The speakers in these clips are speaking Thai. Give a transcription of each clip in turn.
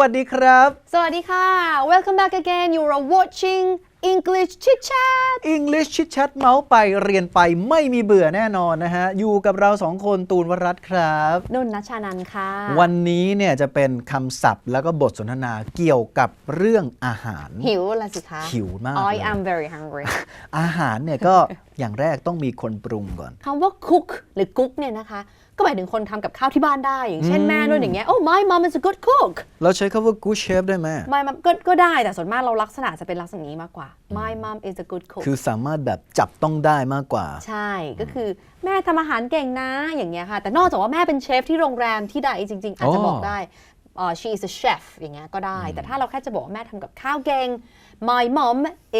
วัสดีครับ สวัสดีค่ะ Welcome back again you are watching English Chit Chat English ชิดชัดเมาส์ไปเรียนไปไม่มีเบื่อแน่นอนนะฮะ อยู่กับเราสองคนตูนวรัตน์ครับนุ่นนัชชานันท์ค่ะ วันนี้เนี่ยจะเป็นคำศัพท์แล้วก็บทสนทนาเกี่ยวกับเรื่องอาหาร หิวละสิคะ หิวมาก I เลย am very hungry อาหารเนี่ยก็ อย่างแรกต้องมีคนปรุงก่อน คำว่า cook หรือ cook เนี่ยนะคะ ก็หมายถึงคนทำกับข้าวที่บ้านได้ อย่างเช่นแม่นุ่นอย่างเงี้ย Oh my mom is a good cook เราใช้คำว่า good chef ได้ไหม my mom ก็ก็ได้แต่ส่วนมากเราลักษณะจะเป็นลักษณะนี้มากกว่า My mom is a good cook คือสามารถแบบจับต้องได้มากกว่า ใช่ก็คือแม่ทำอาหารเก่งนะอย่างเงี้ยค่ะ แต่นอกจากว่าแม่เป็นเชฟที่โรงแรมที่ใดจริง ๆ อาจจะอ๋อบอกได้เอ่อ she is a chef อย่างเงี้ยก็ได้ แต่ถ้าเราแค่จะบอกว่าแม่ทำกับข้าวเก่ง my mom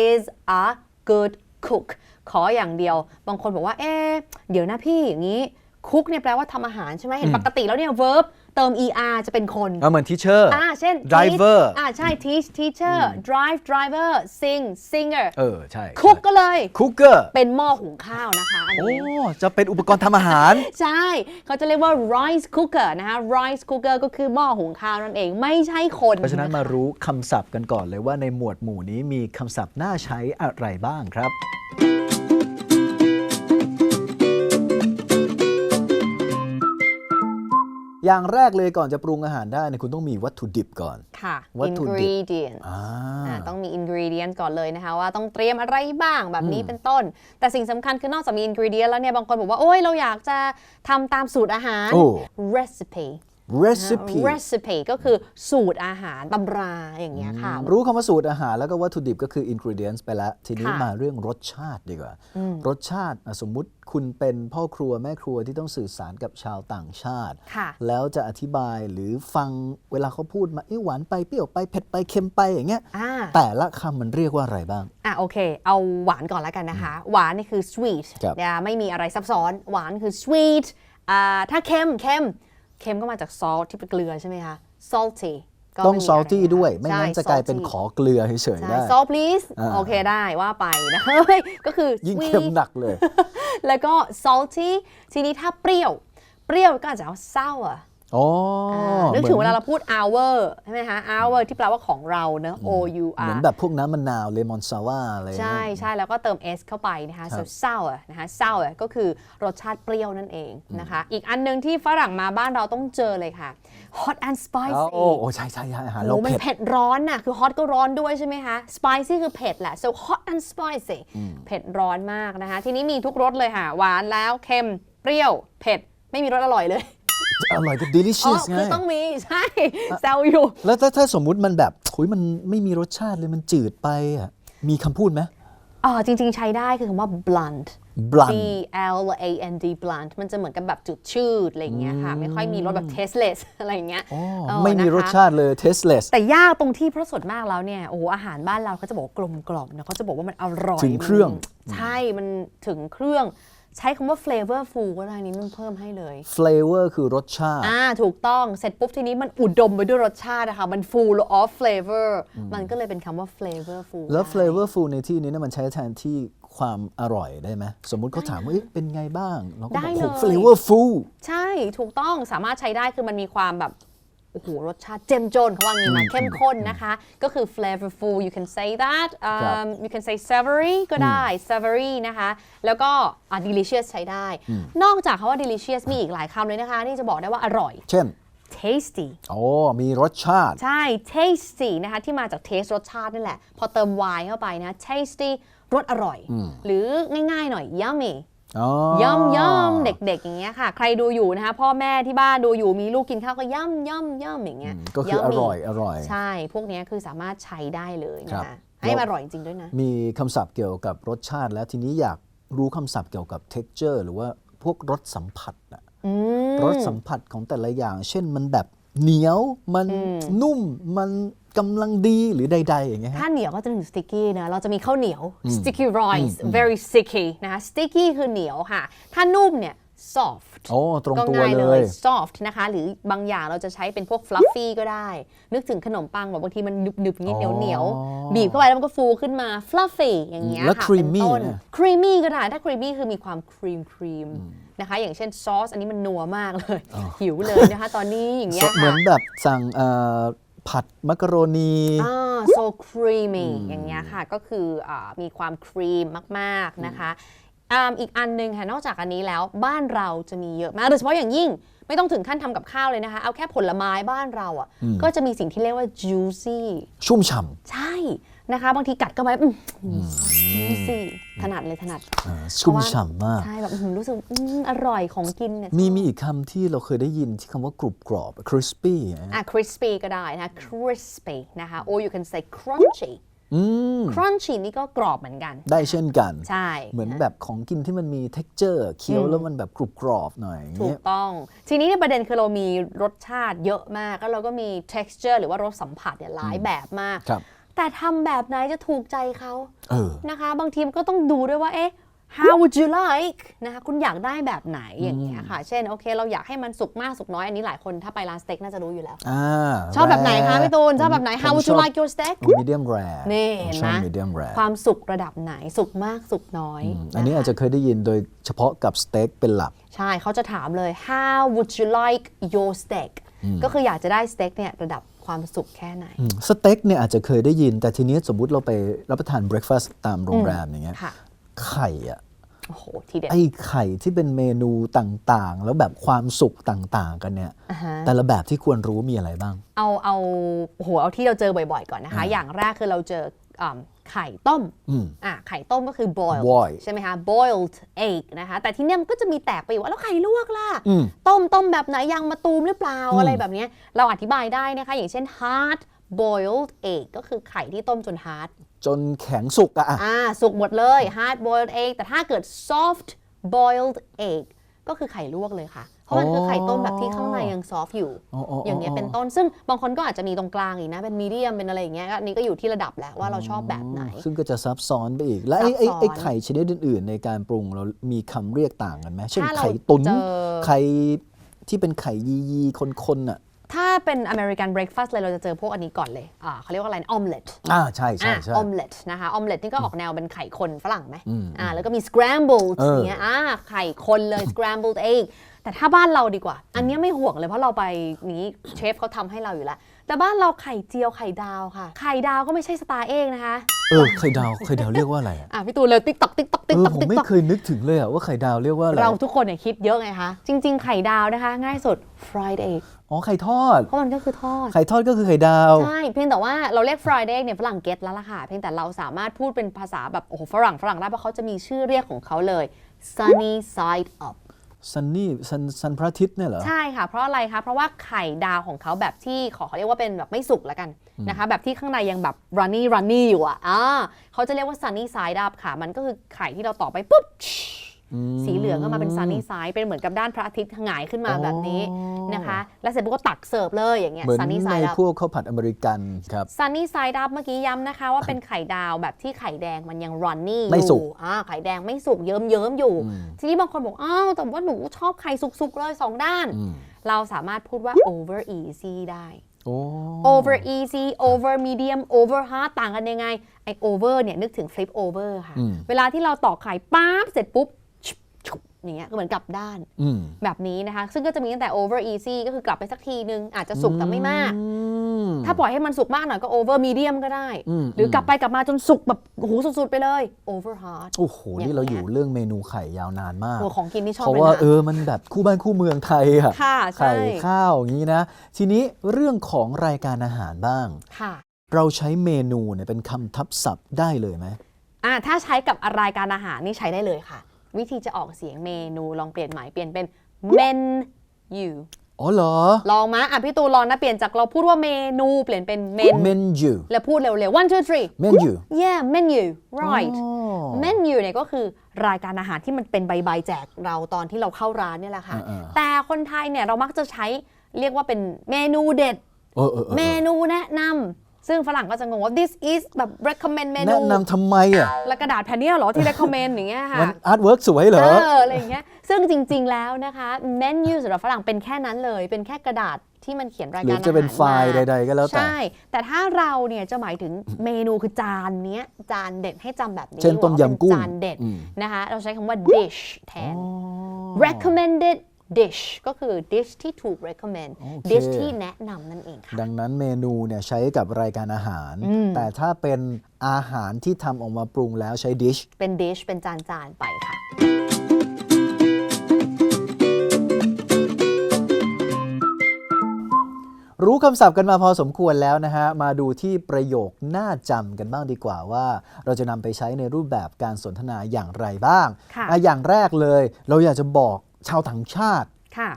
is a good cook ขออย่างเดียว บางคนบอกว่า เอ๊ะเดี๋ยวนะพี่อย่างนี้ cook เนี่ยแปลว่าทำอาหารใช่ไหมเห็นปกติแล้วเนี่ย verb เติม er จะเป็นคนเอาเหมือน teacher อ่าเช่น driver teach อ่าใช่ teach teacher drive driver sing singer เออใช่ cook ก็เลย cooker เป็นหม้อหุงข้าวนะคะอันโอ้นี้จะเป็นอุปกรณ์ทำอาหาร ใช่ เขาจะเรียกว่า rice cooker นะคะ rice cooker ก็คือหม้อหุงข้าวนั่นเองไม่ใช่คน เพราะฉะนั้นคมารู้คำศัพท์กันก่อนเลยว่าในหมวดหมู่นี้มีคำศัพท์น่าใช้อะไรบ้างครับ อย่างแรกเลยก่อนจะปรุงอาหารได้เนี่ยคุณต้องมีวัตถุดิบก่อน ค่ะ วัตถุดิบ ingredient อ่าอ่า ต้องมี ingredient ก่อนเลยนะคะ ว่าต้องเตรียมอะไรบ้างแบบนี้เป็นต้น แต่สิ่งสำคัญคือนอกจากมี ingredient แล้วเนี่ย บางคนบอกว่า โอ้ยเราอยากจะทำตามสูตรอาหาร โอ้ recipe recipe recipe ก็คือสูตรอาหารตำราอย่างเงี้ยค่ะ รู้คำว่าสูตรอาหารแล้วก็วัตถุดิบก็คือ ingredients ไปแล้ว ทีนี้ค่ะมาเรื่องรสชาติดีกว่า รสชาติอะสมมุติคุณเป็นพ่อครัวแม่ครัวที่ต้องสื่อสารกับชาวต่างชาติค่ะแล้วจะอธิบายหรือฟังเวลาเขาพูดมาเอ๊ะหวานไปเปรี้ยวไปเผ็ดไปเค็มไปอย่างเงี้ยอ่าแต่ละคำมันเรียกว่าอะไรบ้างอะโอเค เอาหวานก่อนแล้วกันนะคะ หวานนี่คือ sweet ครับอย่าไม่มีอะไรซับซ้อน หวานคือ sweet อ่าถ้าเค็มเค็ม เค็มก็มาจาก salt ที่เป็นเกลือใช่ไหมคะ salty ก็ต้อง ไม่มี salty อะไรด้วยใช่ไม่งั้นจะกลายเป็น salty ขอเกลือเฉยๆใช่ได้ salt please อ่า โอเคได้ว่าไปนะ เฮ้ยก็คือ ยิ่ง sweet เค็มหนักเลย แล้วก็ salty ทีนี้ถ้าเปรี้ยว เปรี้ยวก็อาจจะเอา sour อ๋ออ่า นึกถึงหมืเวอลาเราพูด our ใช่ไหมคะ our ที่แปลว่าของเราเนอะ o u เหมือน r แบบพวกน้ำมะนาวเลมอนซาว่าอะไรใช่เนี่ยใช่แล้วก็เติม s เข้าไปนะคะ so sour นะคะ sour ก็คือรสชาติเปรี้ยวนั่นเองนะคะ อีกอันหนึงที่ฝรั่งมาบ้านเราต้องเจอเลยค่ะ hot and อ๋อ spicy โอ้โอ้ใช่ใช่ใช่อาหารเราโอ้มันเผ็ดเผ็ดร้อนน่ะคือ hot ก็ร้อนด้วยใช่ไหมคะ spicy คือเผ็ดแหละ so hot and spicy เผ็ดร้อนมากนะคะ ทีนี้มีทุกรสเลยค่ะ หวานแล้วเค็มเปรี้ยวเผ็ดไม่มีรสอร่อยเลย อร่อยก็อ๋อ delicious ไงคือต้องมี ใช่ แซวอยู่ แล้วถ้าถ้าสมมุติมันแบบหุยมันไม่มีรสชาติเลยมันจืดไปอะมีคำพูดไหมอ๋อจริง ๆ ใช้ได้คือคำว่า blunt blunt B L A N D blunt มันจะเหมือนกับแบบจุดชืดอะไรอย่างเงี้ยค่ะ ไม่ค่อยมีรสแบบ tasteless อะไรอย่างเงี้ยอ๋อเออไม่มีนะคะรสชาติเลย tasteless แต่ยากตรงที่เพราะส่วนมากแล้วเนี่ย โอ้โหอาหารบ้านเราเขาจะบอกว่ากลมกล่อมนะเขาจะบอกว่ามันอร่อยถึงเครื่อง มันใช่ มันถึงเครื่อง ใช้คำว่า flavorful ก็ได้นี่นุ่นเพิ่มให้เลย flavor คือรสชาติ อ่าถูกต้องเสร็จปุ๊บทีนี้มันอุดมไปด้วยรสชาตินะคะมัน full of flavor มันก็เลยเป็นคำว่า flavorful แล้วได้ flavorful ในที่นี้เนี่ยมันใช้แทนที่ความอร่อยได้ไหมสมมุติเขาถามว่าเอ๊ะเป็นไงบ้าง เราก็บอกได้โอ้เลย flavorful ใช่ถูกต้องสามารถใช้ได้คือมันมีความแบบ โอ้โหรสชาติเจ้มจนเขาว่างี้มาเข้มข้นนะคะ ก็คือ flavorful you can say that ครับ um, you can say savory ก็ได้ savory นะคะ แล้วก็อะ delicious ใช้ได้ นอกจากคำว่า delicious มีอีกหลายคำเลยนะคะ ที่จะบอกได้ว่าอร่อย เช่น tasty โอ้มีรสชาติ ใช่ tasty นะคะที่มาจาก taste รสชาตินี่แหละ พอเติม y เข้าไปนะ tasty รสอร่อย หรือง่ายๆหน่อย yummy อ๋อย่ำย่ำเด็กๆอย่างเงี้ยค่ะ ใครดูอยู่นะคะพ่อแม่ที่บ้านดูอยู่มีลูกกินข้าวก็ย่ำย่ำย่ำอย่างเงี้ยก็คืออ Yummy ร่อยอร่อย ใช่ พวกเนี้ยคือสามารถใช้ได้เลยครันะบคะให้มันอร่อยจริงๆด้วยนะ มีคำศัพท์เกี่ยวกับรสชาติ แล้วทีนี้อยากรู้คำศัพท์เกี่ยวกับ texture หรือว่าพวกรสสัมผัสอะอืมรสสัมผัสของแต่ละอย่าง เช่นมันแบบเหนียวมันนุ่มมัน กำลังดีหรือใด ๆ อย่างเงี้ยฮะ ถ้าเหนียวก็จะถึง sticky นะเราจะมีข้าวเหนียว sticky rice very sticky นะคะ sticky คือเหนียวค่ะ ถ้านุ่มเนี่ย soft โอ้ตรงก็ตัวง่ายเลเลย ย soft นะคะ หรือบางอย่างเราจะใช้เป็นพวก fluffy ก็ได้ นึกถึงขนมปังแบบบางทีมันหนึบๆอย่างนี้เหนียวเหนียวๆบีบเข้าไปแล้วมันก็ฟูขึ้นมา fluffy อย่างเงี้ยแล้วค่ะ creamy เป็นต้น เนี่ย creamy ก็ได้ ถ้า creamy คือมีความครีมครีมนะคะ อย่างเช่นซอสอันนี้มันนัวมากเลย หิวเลยนะคะ ตอนนี้อย่างเงี้ยเหมืค่ะอนแบบสั่งเอ่อ ผัดมักกะโรนีอ่า so creamy อย่างเงี้ยค่ะ ก็คืออามีความครีมมากๆนะคะอ่าอีกอันหนึงค่ะ นอกจากอันนี้แล้วบ้านเราจะมีเยอะมากโดยเฉพาะอย่างยิ่งไม่ต้องถึงขั้นทำกับข้าวเลยนะคะ เอาแค่ผลไม้บ้านเราอะก็จะมีสิ่งที่เรียกว่า juicy ชุ่มฉ่ใช่ นะคะ บางทีกัดเข้าไปอื้อหือ juicy ถนัดเลยถนัดำอ่าชุ่มฉ่ำมาก ใช่แบบอื้อหือรู้สึกอื้ออร่อยของกินเนี่ยมีมีอีกคำที่เราเคยได้ยินที่คำว่ากรุบกรอบ crispy อะ crispy ก็ได้นะคะ crispy นะคะ or you can say crunchy อืม crunchy นี่ก็กรอบเหมือนกัน ได้เช่นกัน ใช่ เหมือนแบบของกินที่มันมี texture เคี้ยวแล้วมันแบบกรุบกรอบหน่อยอย่างถูเงี้กย ต้อง ทีนี้เนี่ยประเด็นคือเรามีรสชาติเยอะมาก แล้วเราก็มี texture หรือว่ารสสัมผัสเนี่ยหลายแบบมาก ครับ แต่ทำแบบไหนจะถูกใจเขาเออนะคะ บางทีมันก็ต้องดูด้วยว่าเอ๊ะ how would you like นะคะคุณอยากได้แบบไหนอย่างเงี้ยค่ะ เช่นโอเค เราอยากให้มันสุกมากสุกน้อย อันนี้หลายคนถ้าไปร้านสเต็กน่าจะรู้อยู่แล้วอ่าชอบแบบไหนคะ rare พี่ตูน ชอบแบบไหนผม how would ช you อบ like your steak medium rare นี่ผมเห็นชไหมอบ medium rare ความสุกระดับไหนสุกมากสุกน้อย อันนี้คอาจจะเคยได้ยินโดยเฉพาะกับสเต็กเป็นหลัก ใช่เขาจะถามเลย how would you like your steak ก็คืออยากจะได้สเต็กเนี่ยระดับ ความสุขแค่ไหน สเต็กเนี่ยอาจจะเคยได้ยิน แต่ทีนี้สมมุติเราไปรับประทานเบรคฟาสต์ตามโรงแรมอย่างเงี้ยค่ะไข่อะโอ้โหทีเด็ดไอ้ไข่ที่เป็นเมนูต่างๆ แล้วแบบความสุขต่างๆ กันเนี่ยอ่าฮะแต่ละแบบที่ควรรู้มีอะไรบ้าง เอาเอาโอ้โหเอาที่เราเจอบ่อยๆ ก่อนนะคะ อย่างแรกคือเราเจออ่า ไข่ต้มอืมอะไข่ต้มก็คือ boiled boil ใช่ไหมคะ boiled egg นะคะ แต่ที่เนี้ยมันก็จะมีแตกไปอยู่ว่าแล้วไข่ลวกล่ะอืมต้มต้มแบบไหนยางมะตูมหรือเปล่าอะไรแบบเนี้ยเราอธิบายได้นะคะ อย่างเช่น hard boiled egg ก็คือไข่ที่ต้มจน hard จนแข็งสุกอะอะอ่าสุกหมดเลย hard boiled egg แต่ถ้าเกิด soft boiled egg ก็คือไข่ลวกเลยค่ะ เพราะมันคือไข่ต้มแบบที่ข้างในยัง soft อยู่อ๋ออ๋ออ๋ออย่างเงี้ยเป็นต้นซึ่งบางคนก็อาจจะมีตรงกลางอีกนะ เป็น medium เป็นอะไรอย่างเงี้ยก็อันนี้ก็อยู่ที่ระดับแหละว่าเราชอบแบบไหน ซึ่งก็จะซับซ้อนไปอีก และไอ้ซับไอ้ซ้อนไอ้ไข่ชนิดอื่น ๆ ในการปรุงเรามีคำเรียกต่างกันไหมเช่นถ้าเราไข่ตุ๋นเจอไข่ที่เป็นไข่ยียีๆคนๆอะ ถ้าเป็น American breakfast เลยเราจะเจอพวกอันนี้ก่อนเลยอ่าเขาเรียกว่าอะไรออมเล็ตอ่าใช่ใช่ใช่ออมเล็ตนะคะออมเล็ตนี่ก็ออกแนวเป็นไข่คนฝรั่งไหมอ่าแล้วก็มี scrambled เอออย่างเงี้ยอ่าไข่คนเลย scrambled egg แต่ถ้าบ้านเราดีกว่า อันเนี้ยไม่ห่วงเลยเพราะเราไปนี้เชฟเขาทำให้เราอยู่แล้ว แต่บ้านเราไข่เจียวไข่ดาวค่ะ ไข่ดาวก็ไม่ใช่สไตล์เองนะคะ เออไข่ดาวไข่ดาวเรียกว่าอะไรอะอะพี่ตูนเลยติ๊กตอกติ๊กตอกเอติ๊กอตอกผมติ๊กไม่ตอกเคยนึกถึงเลยอะว่าไข่ดาวเรียกว่าอะไรเราทุกคนเนี่ยคิดเยอะไงคะ จริง ๆ ไข่ดาวนะคะ ง่ายสุด fried egg อ๋อไข่ทอด เพราะมันก็คือทอด ไข่ทอดก็คือไข่ดาว ใช่ เพียงแต่ว่าเราเรียก fried egg เนี่ยฝรั่งเก็ตแล้วล่ะค่ะ เพียงแต่เราสามารถพูดเป็นภาษาแบบ โอ้โหฝรั่งฝรั่งได้เพราะเขาจะมีชื่อเรียกของเขาเลย sunny side up ซันนี่ซันซันพระอาทิตย์เนี่ยเหรอ ใช่ค่ะ เพราะอะไรคะเพราะว่าไข่ดาวของเขาแบบที่ขอเขาเรียกว่าเป็นแบบไม่สุกแล้วกันนะคะ แบบที่ข้างในยังแบบ runny runny อยู่อะอ่าเขาจะเรียกว่า sunny side up ค่ะ มันก็คือไข่ที่เราต่อกไปปุ๊บ สีเหลืองก็มาเป็น sunny side เป็นเหมือนกับด้านพระอาทิตย์หงายขึ้นมาแบบนี้นะคะ แล้วเสร็จปุ๊บก็ตักเสิร์ฟเลยอย่างเงี้ยเหมือน sunny ใน side up พวกข้าวผัดอเมริกันครับ sunny side up เมื่อกี้ย้ำนะคะ ว่าเป็นไข่ดาวแบบที่ไข่แดงมันยัง runny อยู่ไม่สุกอ่าไข่แดงไม่สุกเยิ้มเยิ้มๆอยู่ ทีนี้บางคนบอกอ้าวแต่ว่าหนูชอบไข่สุกๆเลยสองด้าน เราสามารถพูดว่า over easy ได้โอ้ over easy over medium over hard ต่างกันยังไงไอ over เนี่ยนึกถึง flip over ค่ะ เวลาที่เราตอกไข่ป๊าบเสร็จปุ๊บชุบชุบ อย่างเงี้ยก็เหมือนกลับด้านอืมแบบนี้นะคะ ซึ่งก็จะมีตั้งแต่ over easy ก็คือกลับไปสักทีนึง อาจจะสุกแต่ไม่มากอืมถ้าปล่อยให้มันสุกมากหน่อยก็ over medium ก็ได้อืมหรือกลับไปกลับมาจนสุกแบบโอ้โหสุดๆไปเลย over hard โอ้โหอย่างนี่เราเงี้ยอยู่เรื่องเมนูไข่ยาวนานมากโอ้ของกินที่ชอบเพราะเลยว่านะเออมันแบบคู่บ้านคู่เมืองไทยอะค่ะใช่ไข่ข้าวอย่างนี้นะ ทีนี้เรื่องของรายการอาหารบ้างค่ะเราใช้เมนูเนี่ยเป็นคำทับศัพท์ได้เลยไหมอะถ้าใช้กับรายการอาหารนี่ใช้ได้เลยค่ะ วิธีจะออกเสียงเมนูลองเปลี่ยนใหม่เปลี่ยนเป็น menu อ๋อเหรอ ลองมาอะพี่ตูนลองนะเปลี่ยนจากเราพูดว่าเมนูเปลี่ยนเป็นเมน menu แล้วพูดเร็วๆ one two three menu yeah menu right อ๋อ menu เนี่ยก็คือรายการอาหารที่มันเป็นใบๆแจกเราตอนที่เราเข้าร้านเนี่ยแหละค่ะอ่าๆแต่คนไทยเนี่ยเรามักจะใช้เรียกว่าเป็นเมนูเด็ดเออเออเออเมนูแนะนำ ซึ่งฝรั่งก็จะงงว่า this is แบบ recommend เมนูแนะนำทำไมอะและกระดาษแผ่นเนี้ยเหรอที่ recommend อย่างเงี้ยค่ะมันอาร์ตเวิร์กสวยเหรอเอออะไรอย่างเงี้ยซึ่งจริง ๆ แล้วนะคะเมนูสำหรับฝรั่งเป็นแค่นั้นเลย เป็นแค่กระดาษที่มันเขียนรายหรืการออาหารจะเป็นไฟล์มาใด ๆ ก็แล้วแต่ ใช่ แต่ถ้าเราเนี่ยจะหมายถึงเมนูคือจานเนี้ยจานเด็ดให้จำแบบนี้เช่นต้มยำกุ้งว่าเป็นจานเด็ดอืมนะคะเราใช้คำว่า dish แทน recommended dish ก็คือ dish ที่ถูก recommend โอเค dish ที่แนะนำนั่นเองค่ะ ดังนั้นเมนูเนี่ยใช้กับรายการอาหาร แต่ถ้าเป็นอาหารที่ทำออกมาปรุงแล้วใช้ดิชเป็น dish เป็นจานๆไปค่ะ รู้คำศัพท์กันมาพอสมควรแล้วนะฮะ มาดูที่ประโยคน่าจำกันบ้างดีกว่าว่า เราจะนำไปใช้ในรูปแบบการสนทนาอย่างไรบ้างค่ะอะอย่างแรกเลย เราอยากจะบอก ชาวต่างชาติ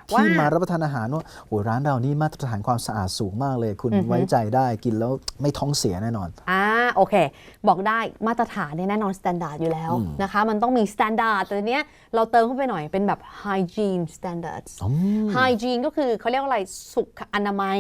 ที่มาว่ารับประทานอาหารว่าโหร้านเรานี่มาตรฐานความสะอาดสูงมากเลย คุณไว้ใจได้กินแล้วไม่ท้องเสียแน่นอนอ่าโอเค บอกได้มาตรฐานเนี่ยแน่นอนสแตนดาร์ดอยู่แล้วนะคะ มันต้องมีสแตนดาร์ดแต่ทีเนี้ยเราเติมเข้าไปหน่อยเป็นแบบ hygiene standards hygiene ก็คือเขาเรียกว่าอะไรสุขอนามัย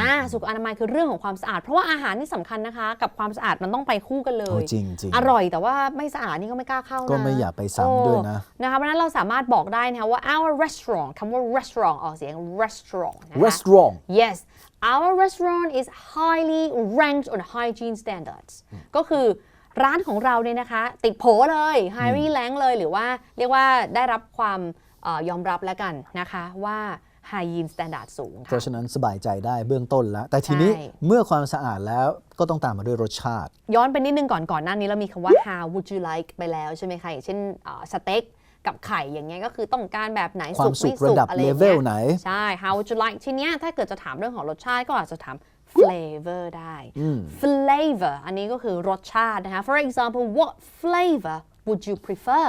อ่าสุขอนามัยคือเรื่องของความสะอาด เพราะว่าอาหารนี่สำคัญนะคะ กับความสะอาดมันต้องไปคู่กันเลโอ้ยจริงจริงอร่อยแต่ว่าไม่สะอาดนี่ก็ไม่กล้าเข้านะก็ไม่อยากไปซ้ำด้วยนะโอ้นะคะเพราะฉะนั้นเราสามารถบอกได้นะคะว่า our restaurant คำว่า restaurant ออกเสียง restaurant นะคะ restaurant Yes our restaurant is highly ranked on hygiene standards ก็คือร้านของเราเนี่ยนะคะ ติดโผเลย highly ranked เลยหรือว่าเรียกว่าได้รับความเออยอมรับแล้วกันนะคะว่า hygiene standard สูง เพค่ะราะฉะนั้นสบายใจได้เบื้องต้นแล้ว แต่ทีนี้ใช่เมื่อความสะอาดแล้วก็ต้องตามมาด้วยรสชาติ ย้อนไปนิดนึงก่อนก่อนหน้านี้เรามีคำว่า how would you like ไปแล้วใช่ไหมคะอย่างเช่นเอ่อสเต็ก กับไข่อย่างเงี้ยก็คือต้องการแบบไหนความสุกไม่สุกระดับอะไรอย่าง level งี้ยไหนใช่ how would you like ทีเนี้ยถ้าเกิดจะถามเรื่องของรสชาติก็อาจจะถาม flavor ได้ flavor อันนี้ก็คือรสชาตินะคะ for example what flavor would you prefer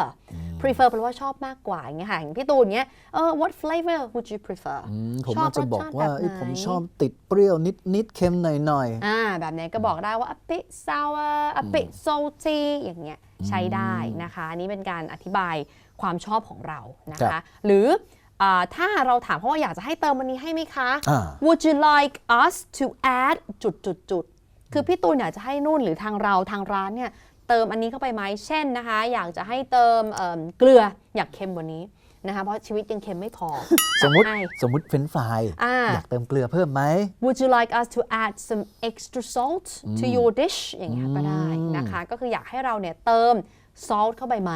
prefer แปลว่าชอบมากกว่าอย่างเงี้ยค่ะอย่างพี่ตูนเนี้ยเออ what flavor would you prefer อืมผมชออาบจจะรสบอกชาติว่าแบบเอ้ยไหนผมชอบติดเปรี้ยวนิดนิดๆเค็มหน่อยหน่อยอ่าแบบนี้ก็บอกได้ว่า a bit sour a bit salty อย่างเงี้ยใช้ได้นะคะ อันนี้เป็นการอธิบาย ความชอบของเรานะครัคะบหรืออ่าถ้าเราถามเขาว่าอยากจะให้เติมวันนี้ให้ไหมคะอ่า Would you like us to add จุดจุดจุดคือพี่ตูนอยากจะให้นู่นหรือทางเราทางร้านเนี่ยเติมอันนี้เข้าไปไหมเช่นนะคะ อยากจะให้เติมเอิ่มเกลืออยากเค็มกว่านี้นะคะเพราะชีวิตยังเค็มไม่พอ สมมติให้สมมติเฟรนช์ฟรายอ่าอยากเติมเกลือเพิ่มไหม Would you like us to add some extra salt to your dish อย่างเงี้ยก็ได้นะคะ ก็คืออยากให้เราเนี่ยเติม salt เข้าไปไหม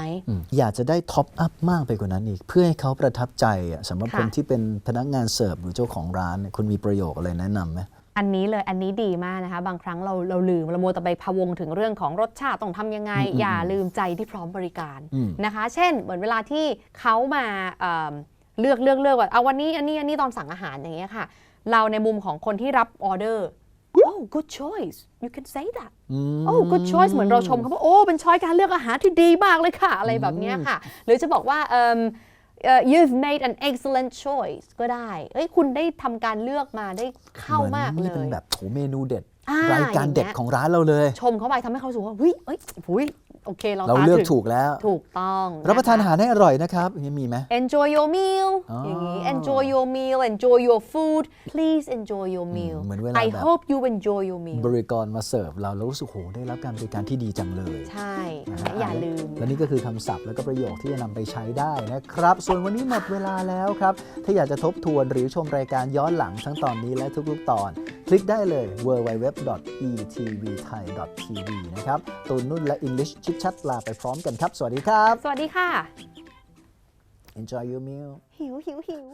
อยากจะได้ท็อปอัพมากไปกว่านั้นอีก เพื่อให้เขาประทับใจอะสำหรับค่ะคนที่เป็นพนักงานเสิร์ฟหรือเจ้าของร้านเนี่ยคุณมีประโยคอะไรแนะนำไหมอันนี้เลยอันนี้ดีมากนะคะ บางครั้งเราเราลืมเราโมวแต่ไปพะวงถึงเรื่องของรสชาติต้องทำยังไง อย่าลืมใจที่พร้อมบริการนะคะ เช่น เหมือนเวลาที่เขามาเอิ่มเลือกเลือกเลือกว่าเอาวันนี้อันนี้อันนี้ตอนสั่งอาหารอย่างเงี้ยค่ะ เราในมุมของคนที่รับออเดอร์ oh good choice you can say that oh good choice เหมือนเราชมเขาว่าโอ้เป็นช้อยการเลือกอาหารที่ดีมากเลยค่ะ อะไรแบบเนี้ยค่ะ หรือจะบอกว่าเอิ่มเอ่อ you've made an excellent choice ก็ได้เอ้ยคุณได้ทำการเลือกมาได้เข้ามากหมือนเลนี่เป็นยแบบโถเมนูเด็ดอ่ารายการเด็ดอย่างเงี้ยของร้านเราเลย ชมเข้าไปทำให้เขารู้สึกว่าเฮ้ยเอ้ยหุย โอเคเราเราตาเลือกถึงถูกแล้ว ถูกต้องรับประทานอาคหารให้อร่อยนะครับอย่างนี้มีไหม enjoy your meal อ๋ออย่างนี้ enjoy your meal enjoy your food please enjoy your meal เหมือนเวลา I แบบ hope you enjoy your meal บริกรมาเสิร์ฟเราแล้วรู้สึกโหได้รับการบริการที่ดีจังเลย ใช่นะฮะอย่าลืม และนี่ก็คือคำศัพท์และก็ประโยคที่จะนำไปใช้ได้นะครับ ส่วนวันนี้หมดเวลาแล้วครับ ถ้าอยากจะทบทวนหรือชมรายการย้อนหลังทั้งตอนนี้และทุกๆตอนค ลิกได้เลย www.etvthai.tv นะครับตูนนุ่นและ English ชิดชัดลาไปพร้อมกันครับ สวัสดีครับ สวัสดีค่ะ Enjoy your meal หิวหิวหิว